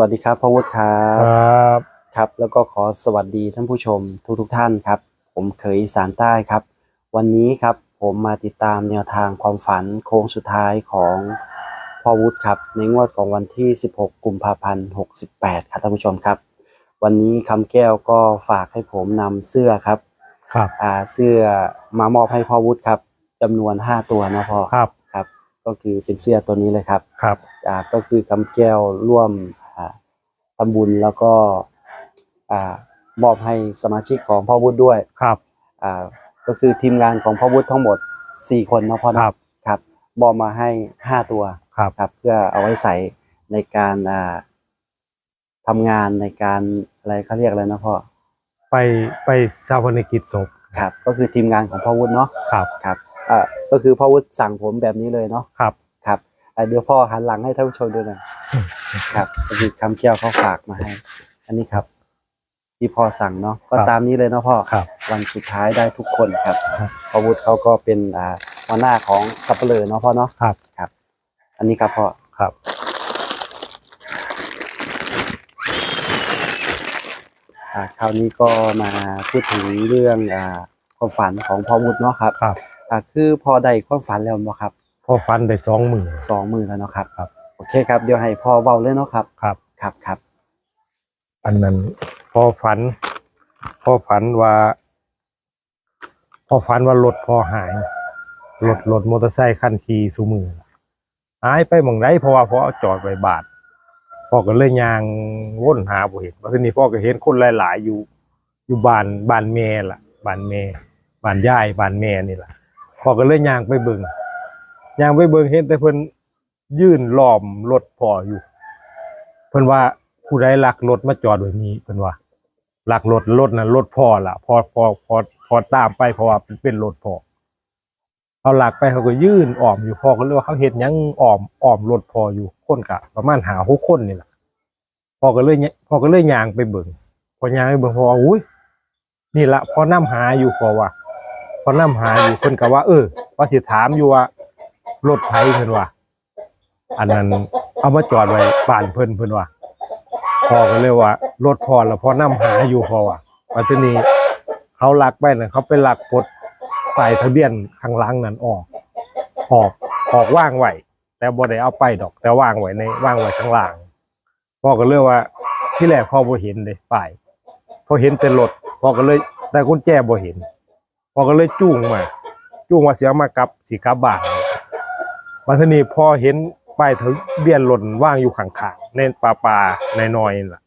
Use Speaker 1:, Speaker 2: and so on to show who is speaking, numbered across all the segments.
Speaker 1: วัสดีครับพ่อวุฒิครับ
Speaker 2: ครับ
Speaker 1: ครับ แล้วก็ขอสวัสดีท่านผู้ชมทุกทุกๆท่านครับ ผมเคยอีสานใต้ครับ วันนี้ครับผมมาติดตามแนวทางความฝันโค้งสุดท้ายของพ่อวุฒิครับ ในงวดของวันที่ 16 กุมภาพันธ์68 ครับท่านผู้ชมครับ วันนี้คำแก้วก็ฝากให้ผมนำเสื้อครับ
Speaker 2: ครับ
Speaker 1: อ่าเสื้อมามอบให้พ่อวุฒิครับจำนวน 5 ตัวนะพ่อ
Speaker 2: ครับ
Speaker 1: ครับ ก็คือเป็นเสื้อตัวนี้เลยครับ
Speaker 2: ครับ
Speaker 1: อ่าก็คือคำแก้วร่วมอ่าทำบุญแล้วก็อ่ามอบให้สมาชิกของพ่อวุฒิด้วย
Speaker 2: ครับ
Speaker 1: อ่าก็คือทีมงานของพ่อวุฒิทั้งหมด 4 คนเนาะพ่อ
Speaker 2: ค
Speaker 1: เนาะ
Speaker 2: รับ
Speaker 1: ครับมอบมาให้ 5 ตัว
Speaker 2: ครับ
Speaker 1: ครับเพื่อเอาไว้ใส่ในการอ่าทำงานในการอะไรเขาเรียกอะไรนะพ่อ
Speaker 2: ไปไปชาวพนกิจศพ
Speaker 1: ครับ ก็คือทีมงานของพ่อวุฒิเนาะ
Speaker 2: ครับ
Speaker 1: ครับ อ่าก็คือพ่อวุฒิสั่งผมแบบนี้เลยเนาะ
Speaker 2: ครับ
Speaker 1: ครับอะเดี๋ยวพ่อหันหลังให้ท่านผู้ชมดูหน่อยครับก็คือคำเกี่ยวเขาฝากมาให้ อันนี้ครับ ที่พ่อสั่งเนาะก็
Speaker 2: ครับ
Speaker 1: ตามนี้เลยเนาะพ่อ
Speaker 2: ครับ
Speaker 1: วันสุดท้ายได้ทุกคนครับ
Speaker 2: ครับ
Speaker 1: พ่อวุฒิเขาก็เป็นอ่าหัวหน้าของสับเปลือเนาะพ่อเนาะ
Speaker 2: ครับ
Speaker 1: ครับ อันนี้ครับพ่อ
Speaker 2: ครับ
Speaker 1: อ่าคราวนี้ก็มาพูดถึงเรื่องอ่าความฝันของพ่อวุฒิเนาะครับ
Speaker 2: ครับ
Speaker 1: อ่าคือพอได้ความฝันแล้วเนาะครับ
Speaker 2: พอฟันได้สองหมื่น
Speaker 1: สองมือแล้วเนาะครับ
Speaker 2: ครับ
Speaker 1: โอเคครับ เดี๋ยวให้พ่อเว้าเลยเนาะครับ
Speaker 2: ครับ
Speaker 1: ครับครับ
Speaker 2: อันนั้นพอฝันพอฝันว่าพอฝันว่ารถพอหายรถรถมอเตอร์ไซค์คันขี่สูมือหายไปหมองไรเพราะว่าพอเอาจอดไว้บาทพ่อก็เลยยางวนหาบ่เห็นแล้วทีนี้พ่อก็เห็นคนหลาย ๆ อยู่ อยู่บ้านบ้านแม่ล่ะบ้านแม่บ้านยายบ้านแม่นี่ล่ะ พอก็เลยยางไปเบิงยางไปเบิงเห็นแต่เพิ่นยื่นล้อมรถพ่ออยู่ เพิ่นว่าผู้ใดลักรถมาจอดไว้นี้เพิ่นว่าลักรถรถน่ะรถพ่อล่ะ พอพอพอพอตามไปเพราะว่าเป็นรถพ่อเอาหลักไปเขาก็ยื่นอ้อมอยู่พอก็เลยว่าเขาเห็นยังอ้อมอ้อมรถพ่ออยู่คนกะ ประมาณหาหกคนนี่แหละพอก็เลยเนี่ยพอก็เลยยางไปเบิ่งพอยางไปเบิ่งพออุ้ยนี่ละพอนํหาอยู่พอว่า พอนํหาอยู่เพิ่นก็ว่า เออว่าสิถามอยู่ว่ารถไผเพิ่นว่าอันนั้นเอามาจอดไว้บ้านเพิ่นเพิ่นว่าพอก็เลยว่ารถพ่อแล้วพอนํหาอยู่พอว่าปัจจุบันเขาลักไปน่ะเขาไปลักปลดป้ายทะเบียนข้างหลังนั้นออกออกออกว่างไว้แต่บ่ได้เอาไปดอก แต่ว่างไว้ในว่างไว้ข้างล่างพ่อก็เลยว่าที่แรกพ่อบ่เห็นเลยป้ายพอเห็นแต่รถพ่อก็เลยแต่กุญแจบ่เห็น อก็เลยจูงมาจูงว่าเสียมากลับสิกลับบ้านมาทีนี้พอเห็นป้ายทะเบียนรถว่างอยู่ข้างๆในป่าป่าในน้อยๆนั่นล่ะ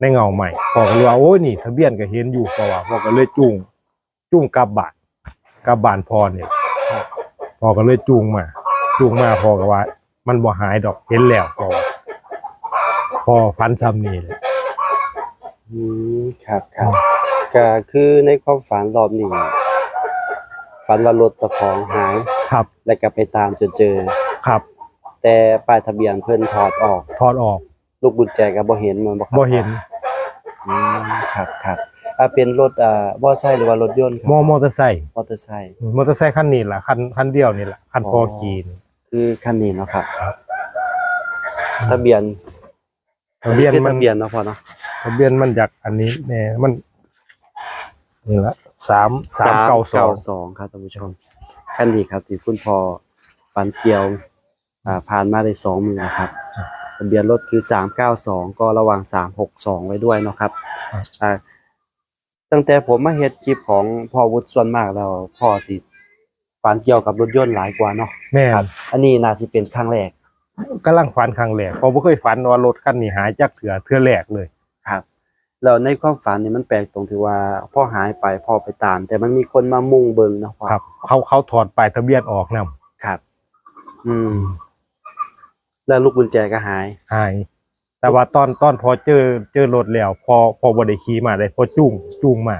Speaker 2: ในเงาใหม่พ่อก็เลยว่าโอ้ยนี่ทะเบียนก็เห็นอยู่เพราะว่าพ่อก็เลยจูงจูงกลับบ้านกลับบ้านพ่อเนี่ยพ่อก็เลยจูงมาจูงมาพ่อก็ว่า มันบ่หายดอกเห็นแล้วพ่อพอฟันซ้ำนี่แหละ
Speaker 1: อืมครับครับก็คือในความฝันรอบนี้ ฝันว่ารถตะของหาย
Speaker 2: ครับ
Speaker 1: แล้วก็ไปตามจนเจอ
Speaker 2: ครับ
Speaker 1: แต่ป้ายทะเบียนเพิ่นถอดออก
Speaker 2: ถอดออก
Speaker 1: ลูกกุญแจก็บ่เห็นมันบ่ครับ
Speaker 2: บ่เห็น
Speaker 1: อืมครับครับอ่าเป็นรถอ่ามอเตอร์ไซค์หรือว่ารถยนต์ครั
Speaker 2: มอมอเตอร์ไซค์
Speaker 1: มอเตอร์ไซค์
Speaker 2: มอเตอร์ไซค์คันนี้ล่ะคันคันเดียวนี่ล่ะคัน
Speaker 1: อ๋อ
Speaker 2: พ่อขี่นี่
Speaker 1: คือคันนี้เนาะครับ
Speaker 2: ครับ
Speaker 1: ทะเบียน
Speaker 2: ทะเบียน
Speaker 1: คือ
Speaker 2: มัน
Speaker 1: ทะเบียนเนาะพ่อเนาะ
Speaker 2: ทะเบียนมันจากอันนี้แน่มันนี่ละ สามสามเก้าสอง
Speaker 1: สองครับท่านผู้ชมคันนี้ครับที่คุณพ่อฝันเกี่ยวอ่าผ่านมาได้สองมือนะครับทะเบียนรถคือสามเก้าสองก็ระวังสามหกสองไว้ด้วยเนาะครับ
Speaker 2: ครับ
Speaker 1: อ่าตั้งแต่ผมมาเฮ็ดคลิปของพ่อวุฒิส่วนมากแล้วพ่อสิฝันเกี่ยวกับรถยนต์หลายกว่าเนาะ
Speaker 2: แม่
Speaker 1: ครับอันนี้น่าสิเป็นครั้งแรก
Speaker 2: กำลังฝันครั้งแรกเพอบ่เคยฝันว่ารถคันนี้หายจากเถื่อเถื่อแรกเลย
Speaker 1: ครับ แล้วในความฝันนี่มันแปลกตรงที่ว่าพ่อหายไปพ่อไปตาม แต่มันมีคนมามุ่งเบิงเนาะพ่อ
Speaker 2: ครับ เขาเขาถอดป้ายทะเบียนออกนํ
Speaker 1: ครับ อืม แล้วลูกกุญแจก็หาย
Speaker 2: หาย แต่ว่าตอนตอนพอเจอเจอรถแล้ว พอพอบ่ได้ขี่มาได้พอจูงจูงมา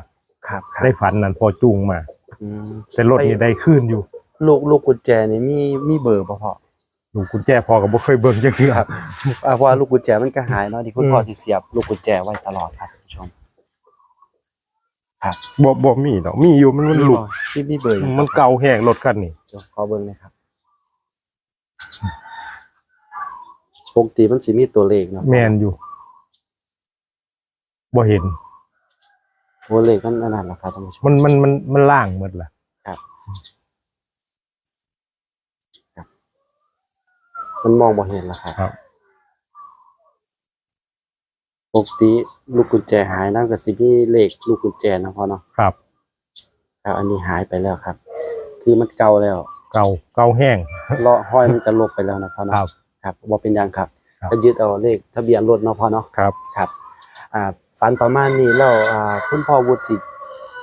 Speaker 1: ครับครับ
Speaker 2: ได้ฝันนั้นพอจูงมา
Speaker 1: อืม
Speaker 2: แต่รถนี่ได้ขึ้นอยู่
Speaker 1: ลูกลูกกุญแจนี่มีมีเบอร์ป่ะพ่อ
Speaker 2: ลูกกุญแจพอก็บ่เคยเบิ่งจักเทื่อ
Speaker 1: ครับอ่าเพราะว่าลูกกุญแจมันก็หายเนาะที่คุณ
Speaker 2: อืม
Speaker 1: พ่อสิเสียบลูกกุญแจไว้ตลอดครับท่านผู้ชม
Speaker 2: บ่บ่มีดอกมีอยู่มันมันหลุด
Speaker 1: ที่มีเบอร์อยู่
Speaker 2: มันเก่าแห้งรถคันนี้
Speaker 1: เดี๋ยวขอเบิ่งหนะครับปกติมันสิมีตัวเลขเนาะ
Speaker 2: แม่นอยู่บ่เห็น
Speaker 1: โอ้เลขมันอันนั้นล่ะครับท่านผู้ชม
Speaker 2: มันมันมันมันล่างหมดละ
Speaker 1: มันมองบ่เห็นล่ะครับ
Speaker 2: ครับ
Speaker 1: ปกติลูกกุญแจหายนำก็สิมีเลขลูกกุญแจเนาะพ่อเนาะ
Speaker 2: ครับ
Speaker 1: ครับ อันนี้หายไปแล้วครับ คือมันเก่าแล้ว
Speaker 2: เก่าเก่าแห้ง
Speaker 1: เลาะห้อยมันก็ลบไปแล้วนะพ่อ
Speaker 2: ครั
Speaker 1: เนาะ
Speaker 2: บ
Speaker 1: ครับบ่เป็นหยังครับ
Speaker 2: ครับ
Speaker 1: ก็ยึดเอาเลขทะเบียนรถเนาะพ่อเนาะ
Speaker 2: ครับ
Speaker 1: ครับ อ่า ฝันประมาณนี้แล้วอ่าคุณพ่อวุฒิสิ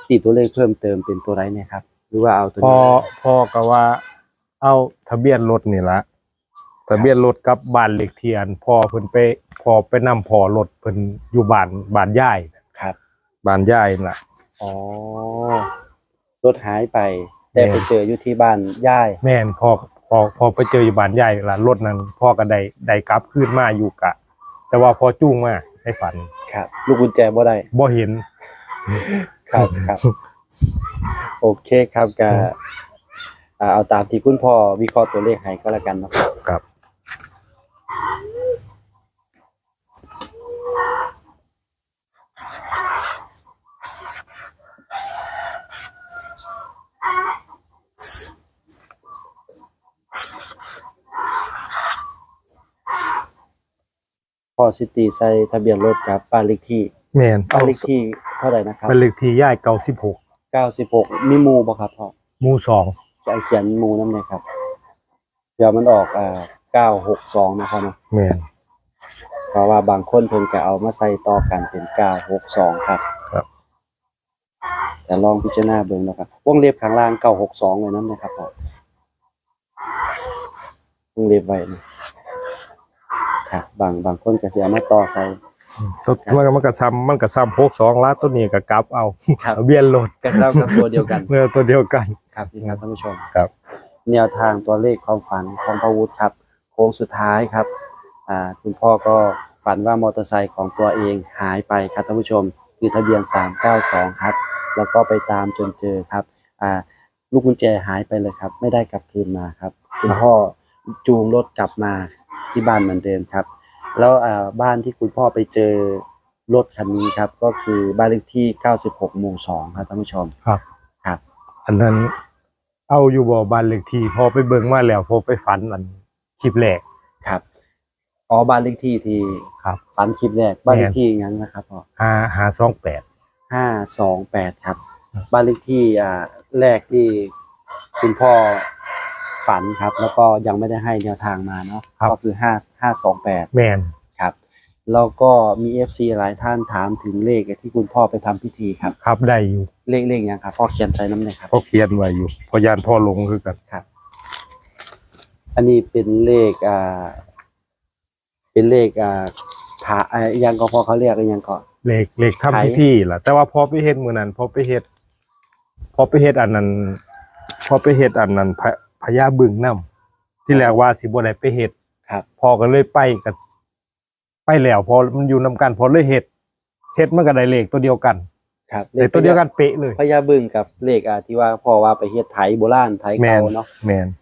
Speaker 1: ติตัวเลขเพิ่มเติมเป็นตัวไรเนี่ยครับ หรือว่าเอาตัว
Speaker 2: พอ
Speaker 1: นี้
Speaker 2: พอก็ว่า เอาทะเบียนรถนี่ละทะเบียนรถกับบ้านเลขที่อันพ่อเพิ่นไปพอไปนํพ่อรถเพิ่นอยู่บ้านบ้านยาย
Speaker 1: ครับ
Speaker 2: บ้านยายนั่นล่ะ
Speaker 1: อ๋อรถหายไปแต่
Speaker 2: แม่
Speaker 1: ไปเจออยู่ที่บ้านย่าย
Speaker 2: แม่นพอพอพอไปเจออยู่บ้านยายล่ะรถนั้นพ่อก็ได้ได้กลับคืนมาอยู่กะ แต่ว่าพอจูงมาในฝัน
Speaker 1: ครับ ลูกกุญแจบ่ได้
Speaker 2: บ่เห็น
Speaker 1: ครับครับ โอเคครับก็อ่าเอาตามที่คุณพ่อวิเคราะห์ตัวเลขให้ก็แล้วกันเนาะครับ
Speaker 2: ครับ
Speaker 1: พ่อซิตี้ใส่ทะเบียนรถกับบ้านเลขที่
Speaker 2: แม่น
Speaker 1: บ้านเลขที่เท่าไหร่นะครับ
Speaker 2: เป็นเลขที่ยายเก่าสิบหก
Speaker 1: 96มีหมู่บ่ครับพ่อ
Speaker 2: หมู่สอง
Speaker 1: จะเขียนหมู่นำเลยครับเดี๋ยวมันออกอ่า 962นะครับเนาะ
Speaker 2: แม่น
Speaker 1: เพราะว่าบางคนเพิ่นก็เอามาใส่ต่อกันเป็น962ครับ
Speaker 2: ครับ
Speaker 1: แต่ลองพิจารณาเบิ่งนะครับวงเล็บข้างล่าง962ไว้นำนะครับพ่อวงเล็บไว้นะครับบางบางคนก็สิเอามาต่อใส่
Speaker 2: ตัวมันก็มันก็ซ้ำมันก็ซ้ำพกสองล้านตัวนี้ก็กลับเอา
Speaker 1: ครับ
Speaker 2: ทะเบียนรถ
Speaker 1: ก็เท่ากับตัวเดียวกัน
Speaker 2: เมื่อตัวเดียวกัน
Speaker 1: ครับนี่ครับท่านผู้ชม
Speaker 2: ครับ
Speaker 1: แนวทางตัวเลขความฝันของพระวุฒิครับ โค้งสุดท้ายครับอ่าคุณพ่อก็ฝันว่ามอเตอร์ไซค์ของตัวเองหายไปครับท่านผู้ชม คือทะเบียน 392 ครับ แล้วก็ไปตามจนเจอครับอ่าลูกกุญแจหายไปเลยครับ ไม่ได้กลับคืนมาครับ คุณพ่อจูงรถกลับมาที่บ้านเหมือนเดิมครับ แล้วอ่าบ้านที่คุณพ่อไปเจอรถคันนี้ครับ ก็คือบ้านเลขที่ 96หมู่2ครับท่านผู้ชม
Speaker 2: ครับ
Speaker 1: ครับ
Speaker 2: อันนั้นเอาอยู่บ่บ้านเลขที่พอไปเบิ่งมาแล้วพอไปฝันอัน คลิปแรก
Speaker 1: ครับอ๋อบ้านเลขที่ที่
Speaker 2: ครับ
Speaker 1: ฝันคลิปแรกบ้านเล
Speaker 2: แม่
Speaker 1: ข
Speaker 2: น
Speaker 1: ที่งั้นนะครับพ่อ
Speaker 2: ห้าห้าสองแปด
Speaker 1: ห้าสองแปดครับ
Speaker 2: ครับ
Speaker 1: บ้านเลขที่อ่าแรกที่คุณพ่อฝันครับ แล้วก็ยังไม่ได้ให้แนวทางมาเนาะก็คือห้าห้าสองแปด
Speaker 2: แมน
Speaker 1: ครับแล้วก็มีเอฟซีหลายท่านถามถึงเลขที่คุณพ่อไปทำพิธีครับ
Speaker 2: ครับได้อยู่
Speaker 1: เลขเลขยังครับพ่อเขียนใส่น้ำเลยครับ
Speaker 2: พอเขียนไว้อยู่พอยานพ่อลงคือกัน
Speaker 1: อันนี้เป็นเลขอ่า เป็นเลขอ่าถาอ่าอิหยังก็พอเขาเรียกอิหยังก็
Speaker 2: เลขเลข
Speaker 1: ไถ
Speaker 2: ทำพิธีล่ะ แต่ว่าพอไปเฮ็ดมื้อนั้นพอไปเฮ็ดพอไปเฮ็ดอันนั้นพอไปเฮ็ดอันนั้นพะพญาบึงนํที่แรกว่าสิบ่ได้ไปเฮ็ด
Speaker 1: ครับ
Speaker 2: พอก็เลยไปกับไปแล้ว พอมันอยู่นํกันพอเลยเฮ็ดเฮ็ดมันก็ได้เลขตัวเดียวกัน
Speaker 1: ครับ
Speaker 2: เลขตัวเดียวกันเป๊ะเลย
Speaker 1: พญาบึ้งกับเลขอ่าที่ว่าพ่อว่าไปเฮ็ดไถโบราณไถ
Speaker 2: แม
Speaker 1: เก่านเนาะ
Speaker 2: แมน
Speaker 1: ครับเ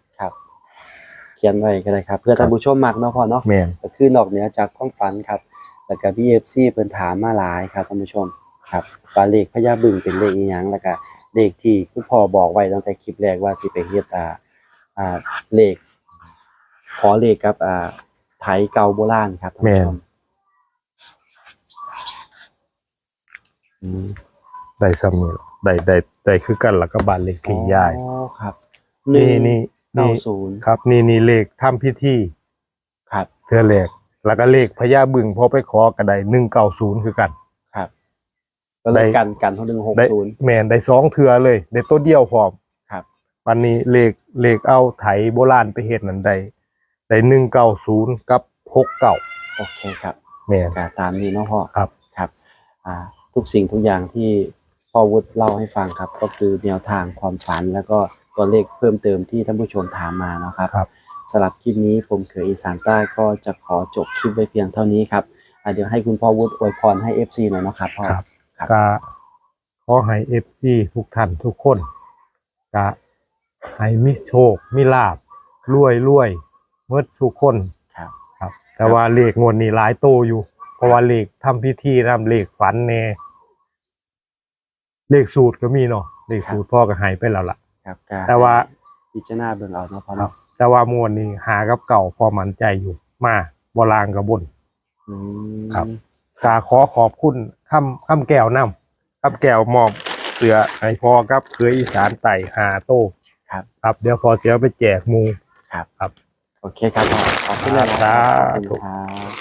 Speaker 1: ขียนไว้ก็ได้ครับ เพื่อท่านผู้ชมมักเนาะพ่อเนาะ
Speaker 2: แมน
Speaker 1: ก็คือนอกเหนือจากความฝันครับ แล้วก็ BFC เพิ่นถามมาหลายครับท่านผู้ชมครับว่าเลขพญาบึ้งเป็นเลขอีหยังแล้วก็เลขที่คุณพ่อบอกไว้ตั้งแต่คลิปแรกว่าสิไปเฮ็ดอ่าอ่าเลข ขอเลขกับอ่าไถเก่าโบราณครับท่านผู้ชมอืม
Speaker 2: ได้ซ้ำนี่ล่ะได้ได้ได้คือกันแล้วก็บ้านเลขที่ยาย
Speaker 1: อ๋อครับ
Speaker 2: นี่นี่
Speaker 1: เก้า
Speaker 2: นี่
Speaker 1: ศูนย์
Speaker 2: ครับ นี่นี่เลขทำพิธี
Speaker 1: ครับ
Speaker 2: เทื่อแรกแล้วก็เลขพญาบึงพอไปขอก็ได้190คือกัน
Speaker 1: ครับ ก็เลย
Speaker 2: ได้
Speaker 1: กันกันเท่าหนึ่งหก
Speaker 2: ได้
Speaker 1: ศูนย์
Speaker 2: แมนได้สองเทื่อเลยได้ตัวเดียวพร้อม
Speaker 1: ครับ
Speaker 2: วันนี้เลขเลขเอาไถโบราณไปเฮ็ดนั่นได้ได้190กับ69
Speaker 1: โอเคครับ
Speaker 2: แมน
Speaker 1: ก็ตามนี้เนาะพ่อ
Speaker 2: ครับ
Speaker 1: ครับ อ่า ทุกสิ่งทุกอย่างที่พ่อวุฒิเล่าให้ฟังครับ ก็คือแนวทางความฝันแล้วก็ ตัวเลขเพิ่มเติมที่ท่านผู้ชมถามมาเนาะครับ
Speaker 2: ครับ
Speaker 1: สำหรับคลิปนี้ผมเขยอีสานใต้ก็จะขอจบคลิปไว้เพียงเท่านี้ครับอ่าเดี๋ยวให้คุณพ่อวุฒิอวยพรให้ FC หน่อยเนาะครับพ่อ
Speaker 2: ครับ
Speaker 1: ครับ
Speaker 2: ก็ขอให้ FC ทุกท่านทุกคนก็ให้มีโชคมีลาบรวยรวยเมื่อสุกคน
Speaker 1: ครับ
Speaker 2: ครับ แต่ว่าเลขงวดนี้หลายโตอยู่ราะว่าเลขทำพิธีนำเลขฝันแน่เลขสูตรก็มีเนาะเลขสูตรพ่อก็หายไปแล้วล่ะ
Speaker 1: ครับก็
Speaker 2: แต่ว่า
Speaker 1: พิจารณาเบิ่งเอาเนาะพ่อ
Speaker 2: ครับ
Speaker 1: เนาะ
Speaker 2: แต่ว่ามวลนี้หากับเก่าพอมั่นใจอยู่มาบลางกับบน
Speaker 1: อืม
Speaker 2: ครับ กาขอขอบคุณคำคำแก้วนำคำแก้วมอบเสือให้พอกับเคยอีสานไต่หาโต้
Speaker 1: ครับ
Speaker 2: ครับ เดี๋ยวพอเสียไปแจกหมู
Speaker 1: ครับ
Speaker 2: ครับ
Speaker 1: โอเคครับพ่อขอบคุณเลยนะ
Speaker 2: สา
Speaker 1: ขอบ
Speaker 2: ธุ
Speaker 1: คุณครับ